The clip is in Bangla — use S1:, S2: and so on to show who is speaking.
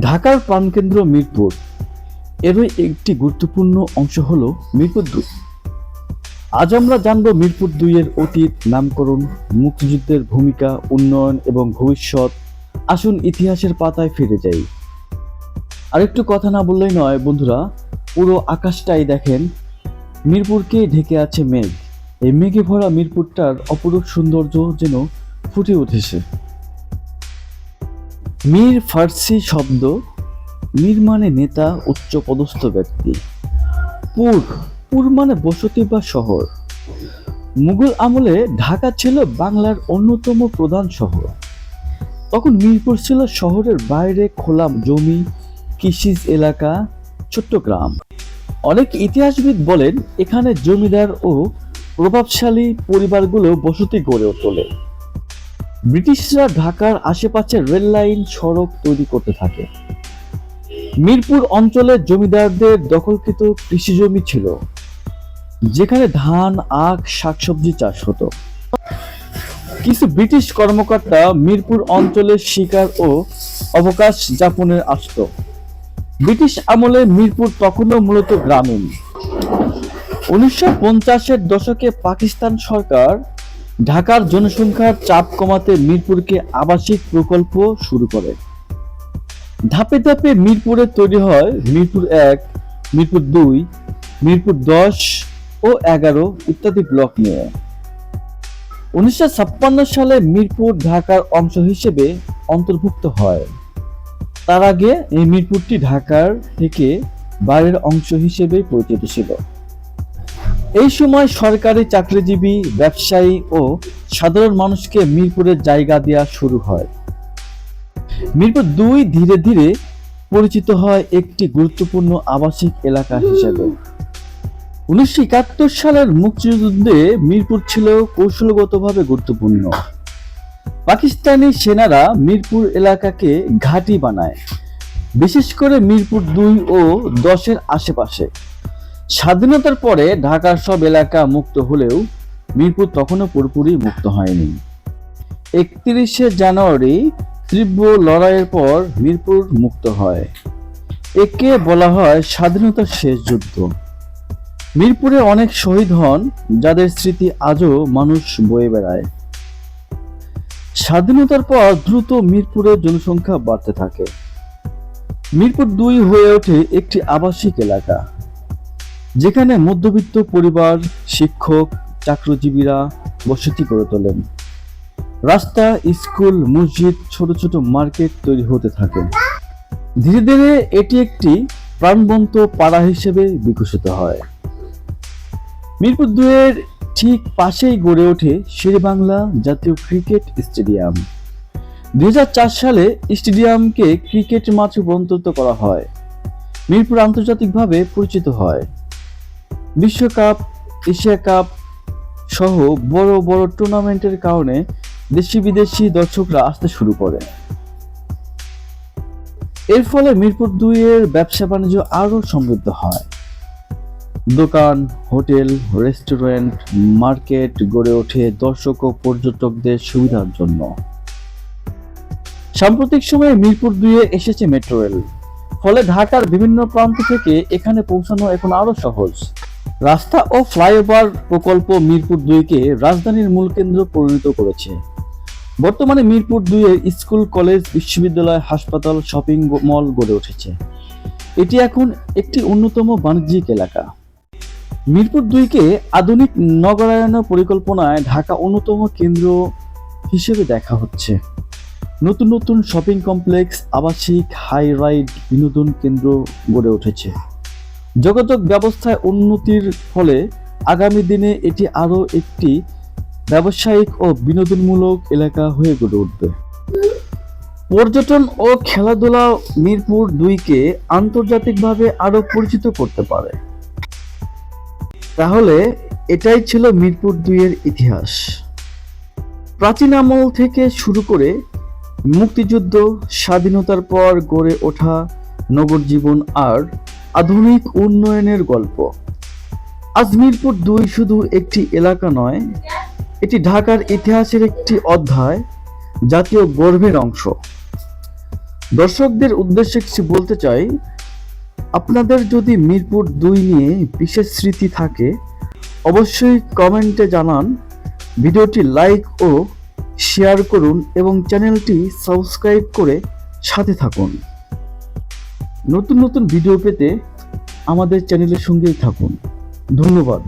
S1: ঢাকার প্রাণকেন্দ্র মিরপুর। এরই একটি গুরুত্বপূর্ণ অংশ হল মিরপুর দুই। আজ আমরা জানব মিরপুর দুইয়ের অতীত, নামকরণ, মুক্তিযুদ্ধের ভূমিকা, উন্নয়ন এবং ভবিষ্যৎ। আসুন ইতিহাসের পাতায় ফিরে যাই। আরেকটু কথা না বললেই নয়, বন্ধুরা, পুরো আকাশটাই দেখেন। মিরপুরকে ঢেকে আছে মেঘ। এই মেঘে ভরা মিরপুরটার অপরূপ সৌন্দর্য যেন ফুটে উঠেছে। মীর ফার্সি শব্দ মীর মানে নেতা উচ্চ পদস্থ ব্যক্তি। পুর পুর মানে বসতি বা শহর। মুঘল আমলে ঢাকা ছিল বাংলার অন্যতম প্রধান শহর। তখন মিরপুর ছিল শহরের বাইরে খোলা জমি, কৃষিজ এলাকা, ছোট্ট গ্রাম। অনেক ইতিহাসবিদ বলেন, এখানে জমিদার ও প্রভাবশালী পরিবারগুলো বসতি গড়ে তোলে। ব্রিটিশরা ঢাকার আশেপাশে রেল লাইন, সড়ক তৈরি করতে থাকে। মিরপুর অঞ্চলে জমিদারদের দখলকৃত কৃষি জমি ছিল, যেখানে ধান, আখ, শাকসবজি চাষ হতো। কিছু ব্রিটিশ কর্মকর্তা মিরপুর অঞ্চলে শিকার ও অবকাশ যাপনের আসত। ব্রিটিশ আমলে মিরপুর তখনও মূলত গ্রামীণ। উনিশশো পঞ্চাশের দশকে পাকিস্তান সরকার ঢাকার জনসংখ্যার চাপ কমাতে মিরপুরকে আবাসিক প্রকল্প শুরু করে। ধাপে ধাপে মিরপুরে তৈরি হয় মিরপুর এক, মিরপুর দুই, মিরপুর দশ ও এগারো ইত্যাদি ব্লক নিয়ে। উনিশশো ছাপ্পান্ন সালে মিরপুর ঢাকার অংশ হিসেবে অন্তর্ভুক্ত হয়। তার আগে এই মিরপুরটি ঢাকার থেকে বাইরের অংশ হিসেবে পরিচিত ছিল। এই সময় সরকারি চাকরিজীবী, ব্যবসায়ী ও সাধারণ মানুষকে মিরপুরের জায়গা দেওয়া শুরু হয়। মিরপুর দুই ধীরে ধীরে পরিচিত হয় একটি গুরুত্বপূর্ণ আবাসিক এলাকা হিসেবে। উনিশশো একাত্তর সালের মুক্তিযুদ্ধে মিরপুর ছিল কৌশলগতভাবে গুরুত্বপূর্ণ। পাকিস্তানি সেনারা মিরপুর এলাকাকে ঘাঁটি বানায়, বিশেষ করে মিরপুর দুই ও দশের আশেপাশে। স্বাধীনতার পরে ঢাকার সব এলাকা মুক্ত হলেও মিরপুর তখনও পুরোপুরি মুক্ত হয়নি। একত্রিশে জানুয়ারি তীব্র লড়াইয়ের পর মিরপুর মুক্ত হয়। একে বলা হয় স্বাধীনতার শেষ যুদ্ধ। মিরপুরে অনেক শহীদ হন, যাদের স্মৃতি আজও মানুষ বয়ে বেড়ায়। স্বাধীনতার পর দ্রুত মিরপুরের জনসংখ্যা বাড়তে থাকে। মিরপুর দুই হয়ে ওঠে একটি আবাসিক এলাকা। যেখানে মধ্যবিত্ত পরিবার, শিক্ষক, চাকরিজীবীরা বসতি করে তোলেন। রাস্তা, স্কুল, মসজিদ, ছোট ছোট মার্কেট তৈরি হতে থাকে। ধীরে ধীরে এটি একটি প্রাণবন্ত পাড়া হিসেবে বিকশিত হয়। মিরপুর দুয়ের ঠিক পাশেই গড়ে ওঠে শেরেবাংলা জাতীয় ক্রিকেট স্টেডিয়াম। দুই হাজার চার সালে স্টেডিয়ামকে ক্রিকেট মাঠ রূপান্তরিত করা হয়। মিরপুর আন্তর্জাতিকভাবে পরিচিত হয়। বিশ্বকাপ, এশিয়া কাপ সহ বড় বড় টুর্নামেন্টের কারণে দেশি বিদেশি দর্শকরা আসতে শুরু করে। এর ফলে মিরপুর দুইয়ের ব্যবসা বাণিজ্য আরও সমৃদ্ধ হয়। দোকান, হোটেল, রেস্টুরেন্ট, মার্কেট গড়ে ওঠে দর্শক ও পর্যটকদের সুবিধার জন্য। সাম্প্রতিক সময়ে মিরপুর দুইয়ে এসেছে মেট্রো রেল। ফলে ঢাকার বিভিন্ন প্রান্ত থেকে এখানে পৌঁছানো এখন আরও সহজ। রাস্তা ও ফ্লাইওভার প্রকল্প মিরপুর দুইকে রাজধানীর মূল কেন্দ্র পরিণত করেছে। বর্তমানে মিরপুর দুইয়ে স্কুল, কলেজ, বিশ্ববিদ্যালয়, হাসপাতাল, শপিং মল গড়ে উঠেছে। এটি এখন একটি অন্যতম বাণিজ্যিক এলাকা। মিরপুর দুইকে আধুনিক নগরায়ন পরিকল্পনায় ঢাকা অন্যতম কেন্দ্র হিসেবে দেখা হচ্ছে। নতুন নতুন শপিং কমপ্লেক্স, আবাসিক হাই রাইড বিনোদন কেন্দ্র গড়ে উঠেছে। যোগাযোগ ব্যবস্থায় উন্নতির ফলে আগামী দিনে এটি আরও একটি ব্যবসায়িক ও বিনোদনমূলক এলাকা হয়ে গড়ে উঠবে। পর্যটন ও খেলাধুলা মিরপুর দুইকে আন্তর্জাতিকভাবে আরও পরিচিত করতে পারে। তাহলে এটাই ছিল মিরপুর দুইয়ের ইতিহাস। প্রাচীন আমল থেকে শুরু করে মুক্তিযুদ্ধ, স্বাধীনতার পর গড়ে ওঠা নগর জীবন আর আধুনিক উন্নয়নের গল্প। আজ মিরপুর দুই শুধু একটি এলাকা নয়, এটি ঢাকার ইতিহাসের একটি অধ্যায়, জাতীয় গর্বের অংশ। দর্শকদের উদ্দেশ্যে কিছু বলতে চাই, আপনাদের যদি মিরপুর দুই নিয়ে বিশেষ স্মৃতি থাকে, অবশ্যই কমেন্টে জানান, ভিডিওটি লাইক ও শেয়ার করুন এবং চ্যানেলটি সাবস্ক্রাইব করে সাথে থাকুন। নতুন নতুন ভিডিও পেতে আমাদের চ্যানেলের সঙ্গেই থাকুন। ধন্যবাদ।